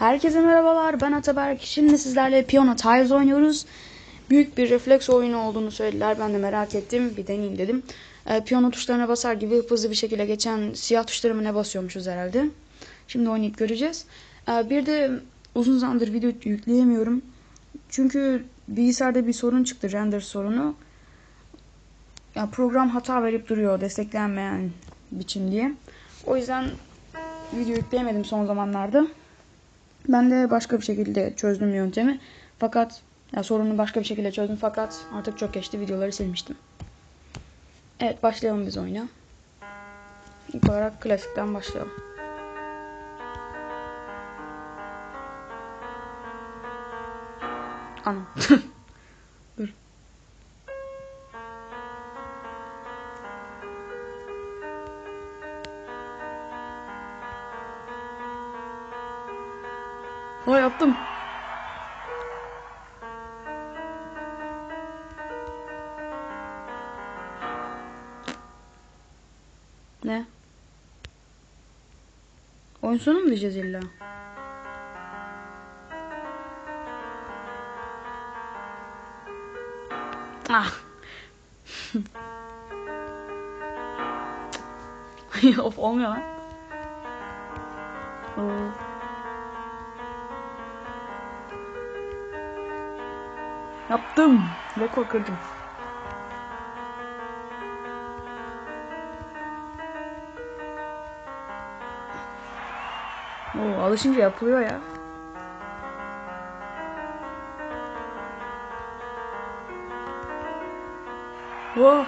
Herkese merhabalar ben Ataberk. Şimdi sizlerle Piyano Tiles oynuyoruz. Büyük bir refleks oyunu olduğunu söylediler. Ben de merak ettim. Bir deneyeyim dedim. Ee, piyano tuşlarına basar gibi hızlı bir şekilde geçen siyah tuşlarımı ne basıyormuşuz herhalde. Şimdi oynayıp göreceğiz. Ee, bir de uzun zamandır video yükleyemiyorum. Çünkü bilgisayarda bir sorun çıktı. Render sorunu. Ya program hata verip duruyor desteklenmeyen biçim diye. O yüzden video yükleyemedim son zamanlarda. Ben de başka bir şekilde çözdüm yöntemi. Fakat ya sorunu başka bir şekilde çözdüm fakat artık çok geçti videoları silmiştim. Evet başlayalım biz oyuna. İlk olarak klasikten başlayalım. Anam. Ha yaptım. Ne? Oyun sonu mu diyeceğiz illa? Ah. of olmuyor lan. Yaptım. Rekor kırdım. Oo, alışınca yapılıyor ya. Oh.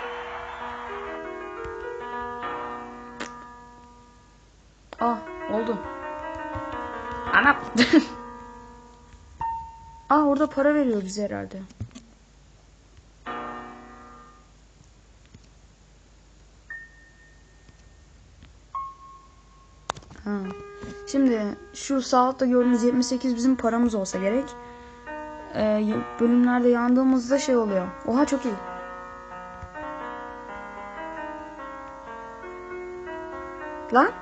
Ah oldu. Anam. Aa orada para veriyor bize herhalde. Ha. Şimdi şu sağ altta gördüğünüz 78 bizim paramız olsa gerek. Ee, bölümlerde yandığımızda şey oluyor. Oha çok iyi. Lan?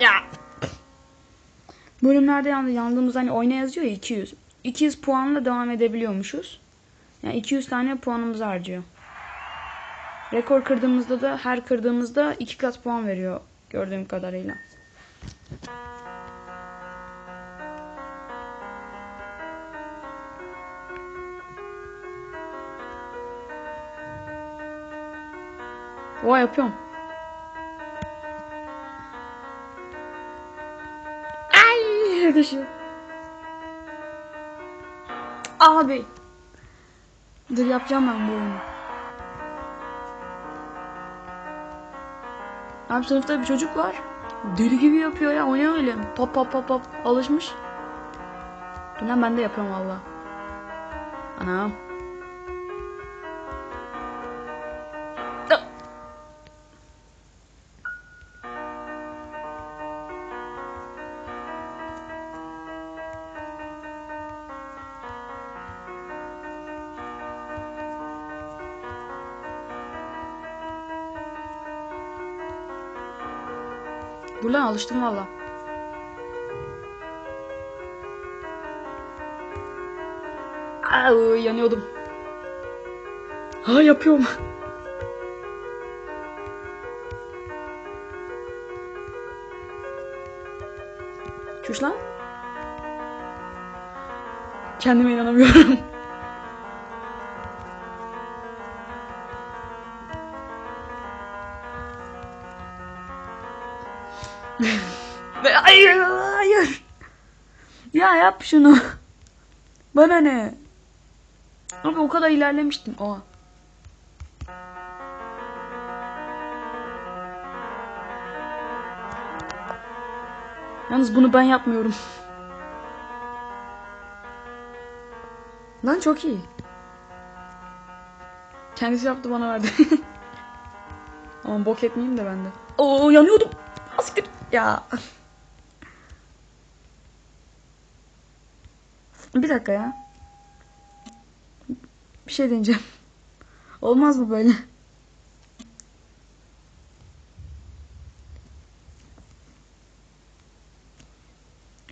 Ya. Bölümlerde yandı, yandığımız hani oyna yazıyor ya 200. 200 puanla devam edebiliyormuşuz. Yani 200 tane puanımız harcıyor. Rekor kırdığımızda da her kırdığımızda 2 kat puan veriyor gördüğüm kadarıyla. Oha yapıyorum. Ay düşüyor. Abi. Dur yapacağım ben bu oyunu. Abi sınıfta bir çocuk var. Deli gibi yapıyor ya. O ne öyle? Pop pop pop pop. Alışmış. Dur ben de yapıyorum valla. Anam. Dur alıştım valla. Ay yanıyordum. Ha yapıyorum. Çüş lan. Kendime inanamıyorum. Ve hayır hayır. Ya yap şunu. Bana ne? Abi o kadar ilerlemiştim. Oha. Yalnız bunu ben yapmıyorum. Lan çok iyi. Kendisi yaptı bana verdi. Aman bok etmeyeyim de ben de. Oo yanıyordum. Asiktir. Ya. Bir dakika ya. Bir şey deneyeceğim. Olmaz mı böyle?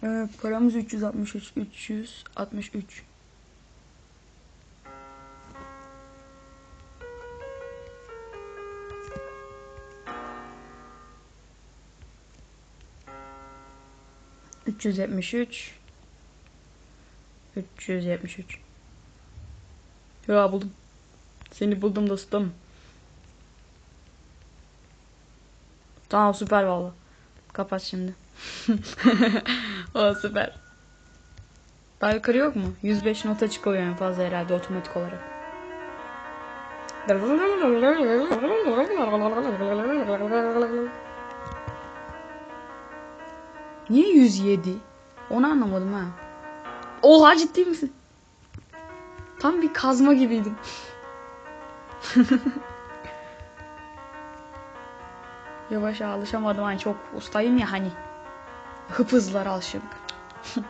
Ee, Paramız 363. 363. Üç yüz yetmiş üç. Üç yüz yetmiş üç. Ya buldum. Seni buldum dostum. Tamam süper valla. Kapat şimdi. o süper. Daha yukarı yok mu? 105 nota çıkıyor en fazla herhalde otomatik olarak. Niye 107? Onu anlamadım ha. Oha ciddi misin? Tam bir kazma gibiydim. Yavaşa alışamadım hani çok ustayım ya hani. Hıp hızlara alışık.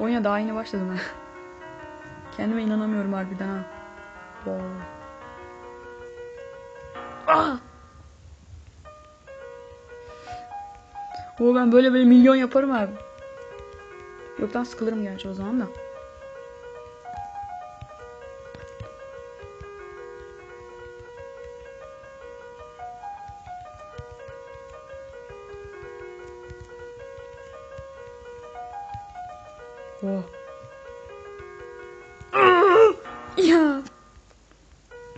Oyuna daha yeni başladım ha. Kendime inanamıyorum harbiden ha. Wow. Ah! O ben böyle böyle milyon yaparım abi. Yoktan sıkılırım gerçi o zaman da. Oh. ya.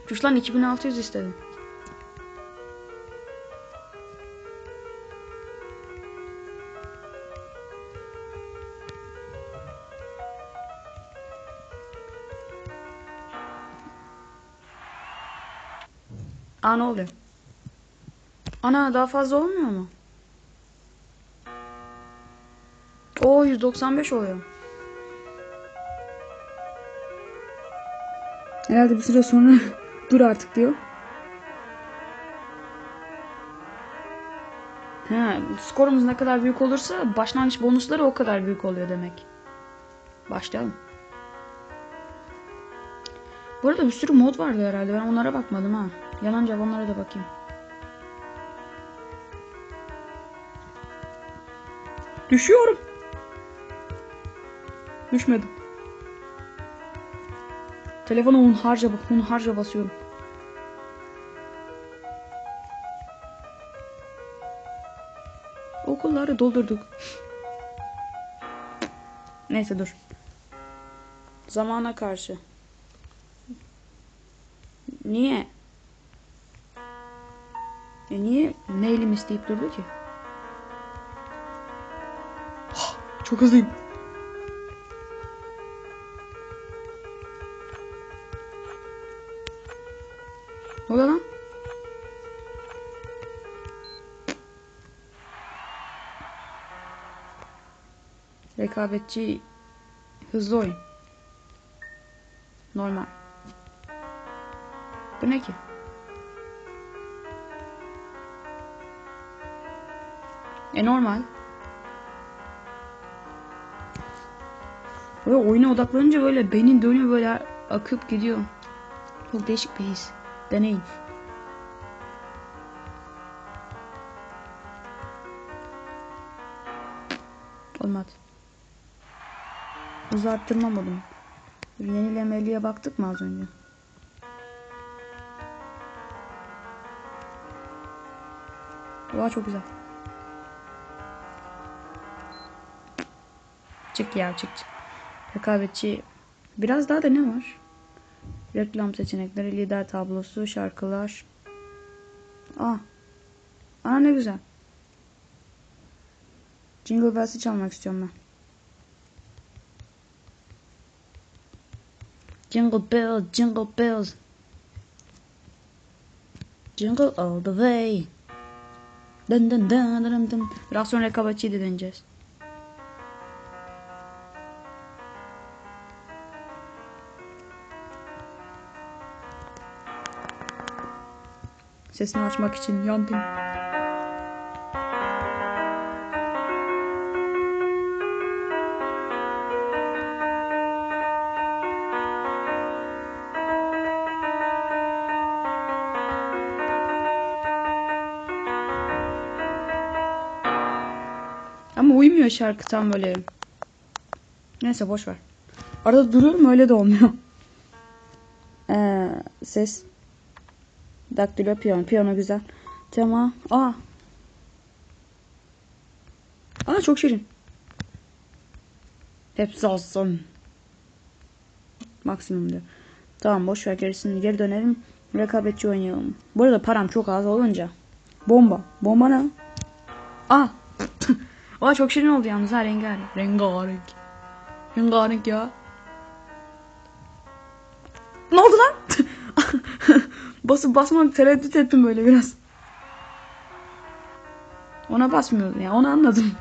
Kuş lan 2600 istedim. Aa ne oluyor? Ana daha fazla olmuyor mu? Oo 195 oluyor. Herhalde bir süre sonra dur artık diyor. Ha, skorumuz ne kadar büyük olursa başlangıç bonusları o kadar büyük oluyor demek. Başlayalım. Bu arada bir sürü mod vardı herhalde. Ben onlara bakmadım ha. Yalancı onlara da bakayım. Düşüyorum. Düşmedim. Telefona hunharca, hunharca basıyorum. Okulları doldurduk. Neyse dur. Zamana karşı. Niye? E niye neylim isteyip durdu ki? Çok hızlıyım. Ne oluyor lan? Rekabetçi hızlı oyun. Normal. Bu ne ki? E normal. Böyle oyuna odaklanınca böyle beynin dönüyor böyle akıp gidiyor. Çok değişik bir his. Deneyin. Olmadı. Hızı arttırmamadım. Yenilemeliye baktık mı az önce? Oha çok güzel. Çık ya çık çık. Rekabetçi. Biraz daha da ne var? Reklam seçenekleri, lider tablosu, şarkılar. Aa. Aa ne güzel. Jingle Bells'i çalmak istiyorum ben. Jingle bells, jingle bells. Jingle all the way. Dın dın dın dın dın. Biraz sonra rekabetçiyi de deneyeceğiz. Sesini açmak için yandım. Ama uymuyor şarkı tam böyle. Neyse boş ver. Arada duruyorum öyle de olmuyor. Ee, ses. Daktilo piyano. Piyano güzel. Tema. Aa. Aa çok şirin. Hepsi olsun. Maksimum diyor. Tamam boş ver gerisini geri dönelim. Rekabetçi oynayalım. Bu arada param çok az olunca. Bomba. Bomba ne? Aa. Aa çok şirin oldu yalnız ha rengarenk. Rengarenk. Rengarenk ya. Ne oldu lan? Basıp basmak tereddüt ettim böyle biraz. Ona basmıyordum ya onu anladım.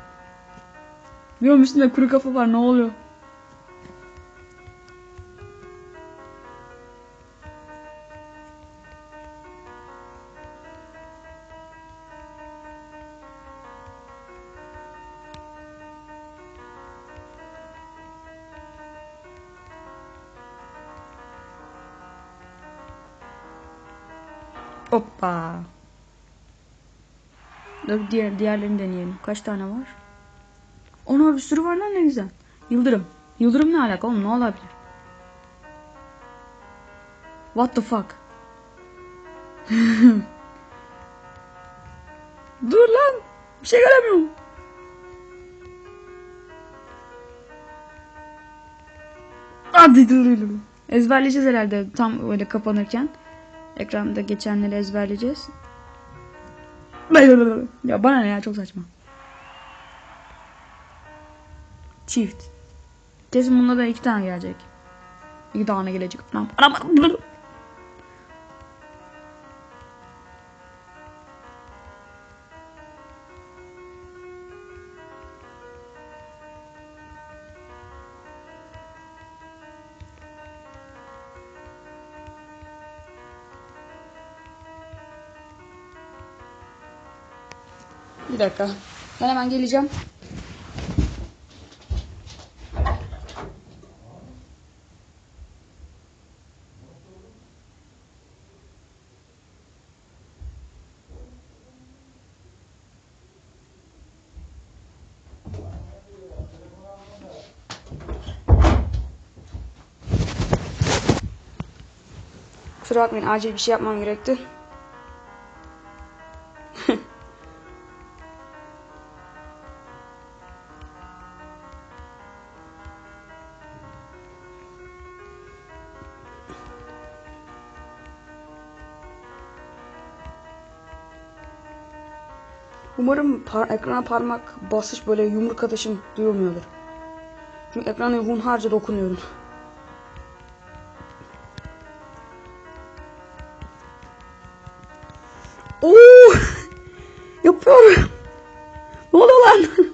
Diyorum üstünde kuru kafa var ne oluyor? Hoppa. Dur diğer diğerlerini deneyelim. Kaç tane var? Ona bir sürü var lan ne güzel. Yıldırım. Yıldırım ne alaka oğlum ne olabilir? What the fuck? Dur lan. Bir şey göremiyorum. Hadi dur. Ezberleyeceğiz herhalde tam öyle kapanırken. Ekranda geçenleri ezberleyeceğiz. Ya bana ne ya çok saçma. Çift. Kesin bunda da iki tane gelecek. İki tane gelecek. Anam, anam, Bir dakika. Ben hemen geleceğim. Kusura bakmayın acil bir şey yapmam gerekti. Umarım par ekrana parmak basış böyle yumruk atışım duyulmuyordur. Çünkü ekrana hunharca dokunuyorum. Oo! Yapıyorum. Ne oluyor lan?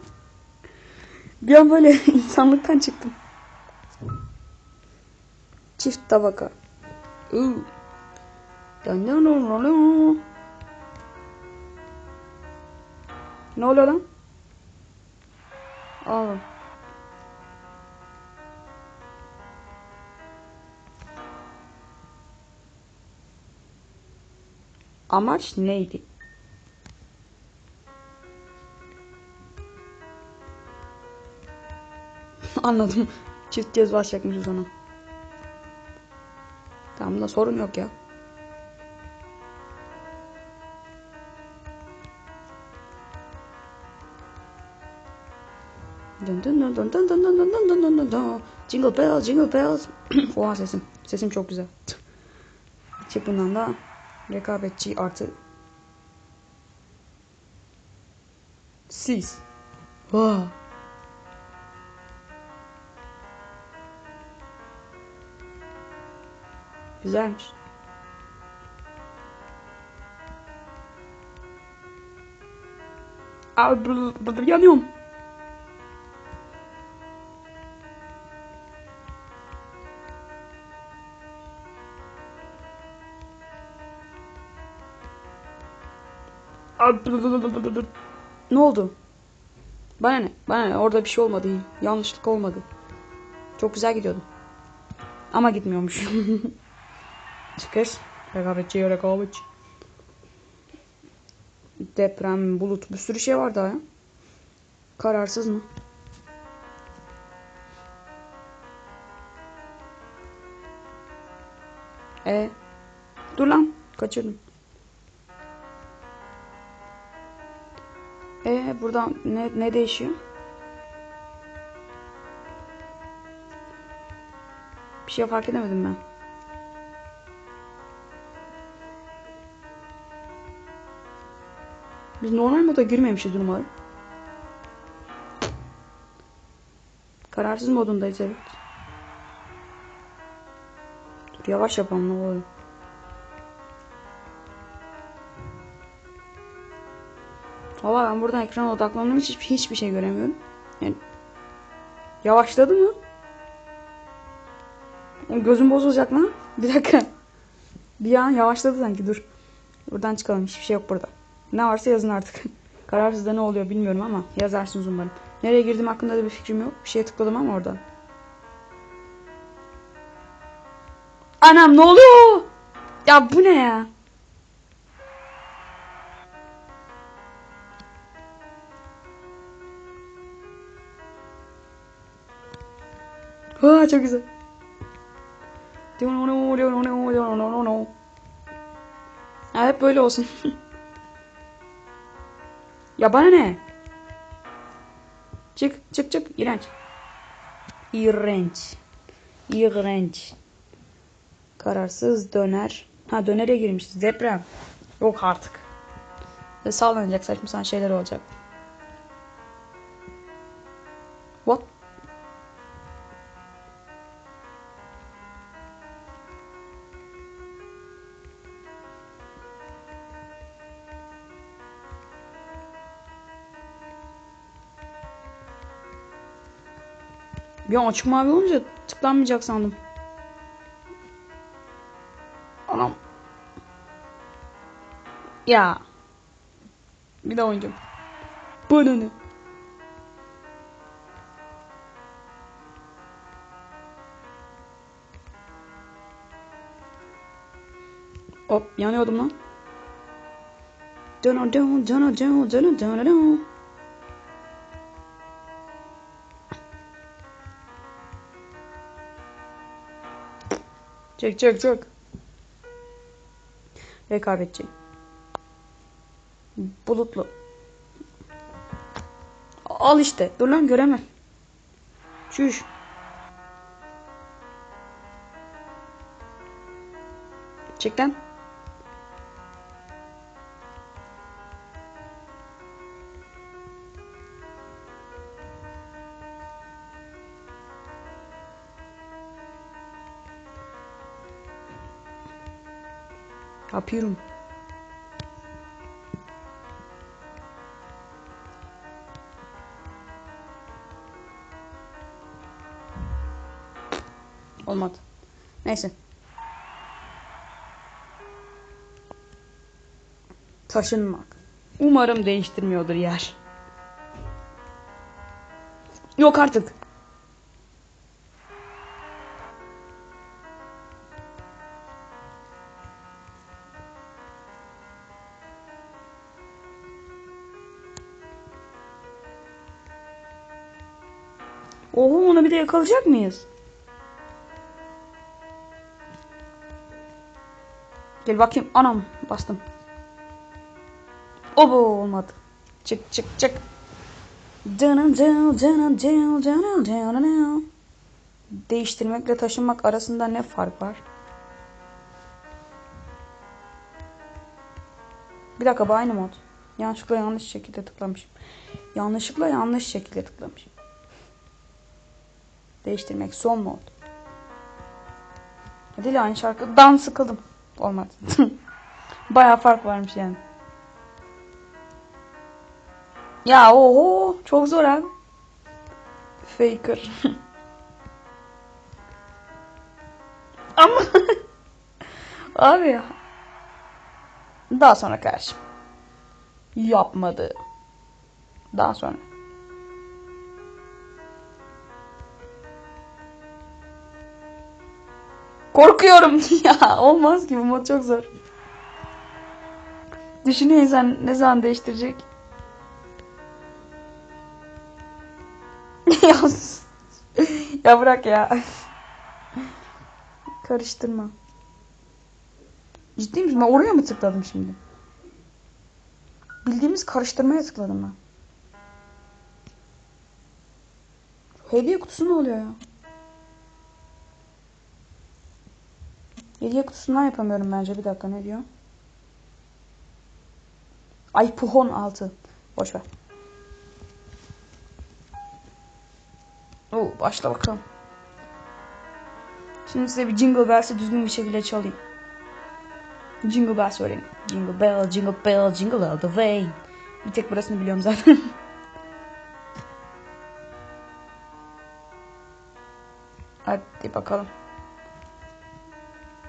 Bir an böyle insanlıktan çıktım. Çift tabaka. Oo. Dın dın dın dın dın. Ne oluyor lan? Oğlum. Amaç neydi? Anladım. Çift kez basacakmışız ona. Tamam da sorun yok ya. Dın dın dın dın dın dın dın dın dın dın. Jingle bells, jingle bells. Oha sesim. Sesim çok güzel. Çık bundan da rekabetçi artı. Siz. Wow. Güzelmiş. Abi yanıyorum. Ne oldu? Bana ne? Bana ne? Orada bir şey olmadı. Yanlışlık olmadı. Çok güzel gidiyordum. Ama gitmiyormuş. Çıkış. Rekabetçi, rekabetçi. Deprem, bulut, bir sürü şey var daha ya. Kararsız mı? E dur lan kaçırdım. E buradan ne ne değişiyor? Bir şey fark edemedim ben. Biz normal moda girmemişiz umarım. Kararsız modundayız evet. Dur yavaş yapalım ne olur. Valla ben buradan ekrana odaklandığım için hiç, hiçbir şey göremiyorum. Yani yavaşladı mı? Gözüm bozulacak lan. Bir dakika. Bir an yavaşladı sanki dur. Buradan çıkalım hiçbir şey yok burada. Ne varsa yazın artık. Kararsızda ne oluyor bilmiyorum ama yazarsınız umarım. Nereye girdim hakkında da bir fikrim yok. Bir şeye tıkladım ama oradan. Anam ne oluyor? Ya bu ne ya? Aa çok güzel. Ya hep böyle olsun. ya bana ne? Çık çık çık iğrenç. İğrenç. İğrenç. Kararsız döner. Ha dönere girmişiz. Deprem. Yok artık. Ve sallanacak saçma sapan şeyler olacak. Bir an açık mavi olunca tıklanmayacak sandım. Anam. Ya. Bir daha oynayacağım. Bana ne? Hop yanıyordum lan. Dön dön dön dön dön dön dön. Çek çek çek. Rekabetçi. Bulutlu. Al işte. Dur lan göremem. Çüş. Çek lan. Yapıyorum. Olmadı. Neyse. Taşınmak. Umarım değiştirmiyordur yer. Yok artık. Yakalayacak mıyız? Gel bakayım. Anam bastım. Obo olmadı. Çık çık çık. Değiştirmekle taşınmak arasında ne fark var? Bir dakika bu aynı mod. Yanlışlıkla yanlış şekilde tıklamışım. Yanlışlıkla yanlış şekilde tıklamışım. Değiştirmek son mod. Hadi aynı şarkıdan sıkıldım. Olmadı. Baya fark varmış yani. Ya oho çok zor abi. Faker. Ama abi ya. Daha sonra karşı. Yapmadı. Daha sonra. Korkuyorum ya. Olmaz ki bu mod çok zor. Düşünüyor insan ne zaman değiştirecek? ya, bırak ya. Karıştırma. Ciddi misin? Ben oraya mı tıkladım şimdi? Bildiğimiz karıştırmaya tıkladım ben. Hediye kutusu ne oluyor ya? Hediye kutusundan yapamıyorum bence. Bir dakika ne diyor? Ay puhon altı. Boş ver. Oo, başla bakalım. Şimdi size bir Jingle Bells'i düzgün bir şekilde çalayım. Jingle Bells söyleyeyim. Jingle Bell, Jingle Bell, Jingle All the Way. Bir tek burasını biliyorum zaten. Hadi bakalım.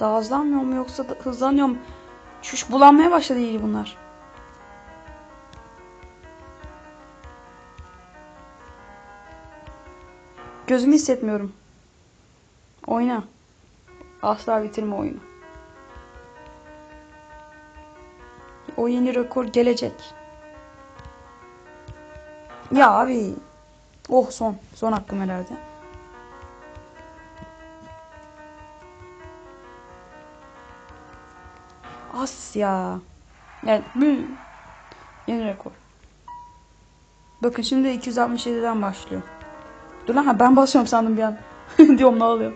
Daha hızlanmıyor mu yoksa da hızlanıyor mu? Şuş bulanmaya başladı iyi bunlar. Gözümü hissetmiyorum. Oyna. Asla bitirme oyunu. O yeni rekor gelecek. Ya abi. Oh son. Son hakkım herhalde. As ya. Bir yeni rekor. Bakın şimdi 267'den başlıyor. Dur lan ha ben basıyorum sandım bir an. Diyorum ne oluyor?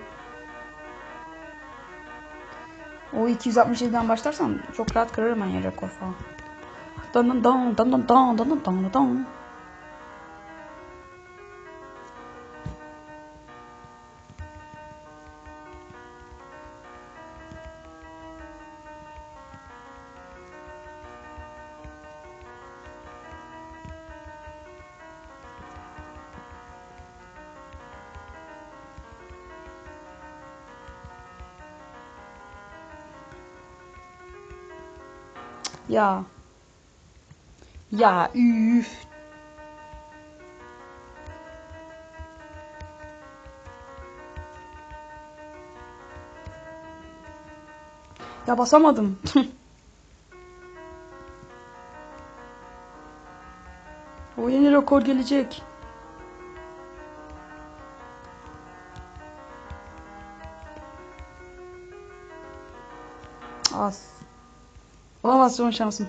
O 267'den başlarsan çok rahat kırarım ben yeni rekor falan. Dan dan dan dan dan dan dan dan dan Ya. Ya üf. Ya basamadım. o yeni rekor gelecek. Olamaz son şansım.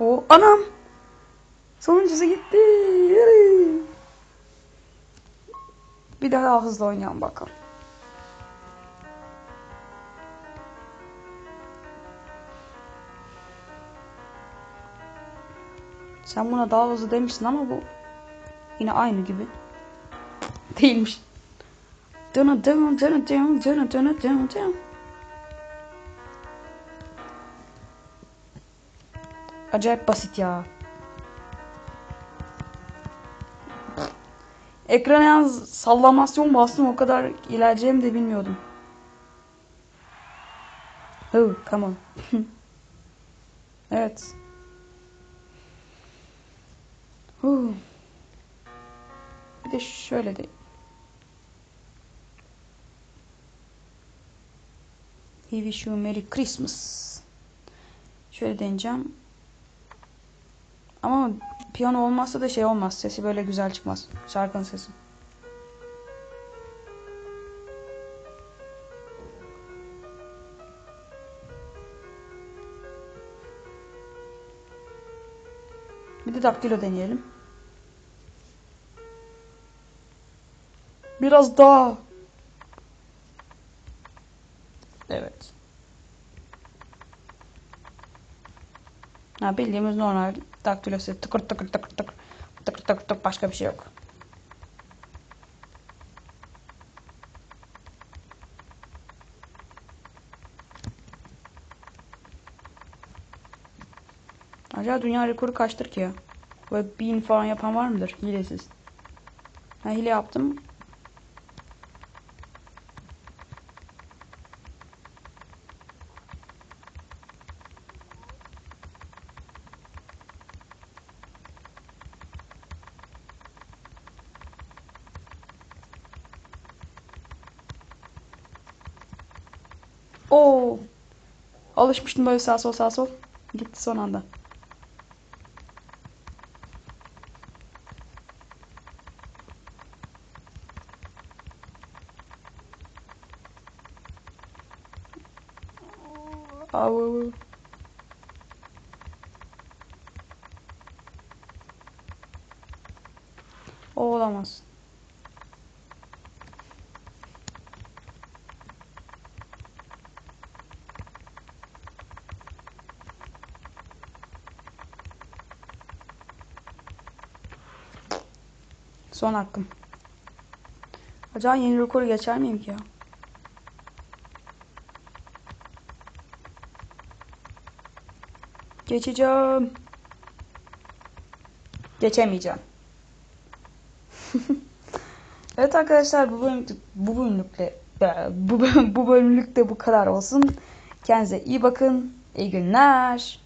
O anam. Sonuncusu gitti. Bir daha hızlı oynayalım bakalım. Sen buna daha hızlı demişsin ama bu yine aynı gibi. Değilmiş. Dın dın dın dın dın dın dın dın. Acayip basit ya. Ekrana yalnız sallamasyon bastım o kadar ilerleyeceğimi de bilmiyordum. Oh, come on. evet. Huh. Bir de şöyle de. He wish you Merry Christmas. Şöyle deneyeceğim. Ama piyano olmazsa da şey olmaz. Sesi böyle güzel çıkmaz. Şarkının sesi. Bir de daktilo deneyelim. Biraz daha. Evet. Ha, bildiğimiz normal daktilosu tıkır tıkır tıkır tıkır tıkır tıkır tıkır başka bir şey yok. Acaba dünya rekoru kaçtır ki ya? Böyle bin falan yapan var mıdır? Hilesiz. Ben hile yaptım. Oo. Alışmıştım böyle sağ sol sağ sol. Gitti son anda. Au. O olamaz. Son hakkım. Acaba yeni rekoru geçer miyim ki ya? Geçeceğim. Geçemeyeceğim. evet arkadaşlar bu bölüm bu bölümlükte bu bölüm- bu bölümlük de bu kadar olsun. Kendinize iyi bakın. İyi günler.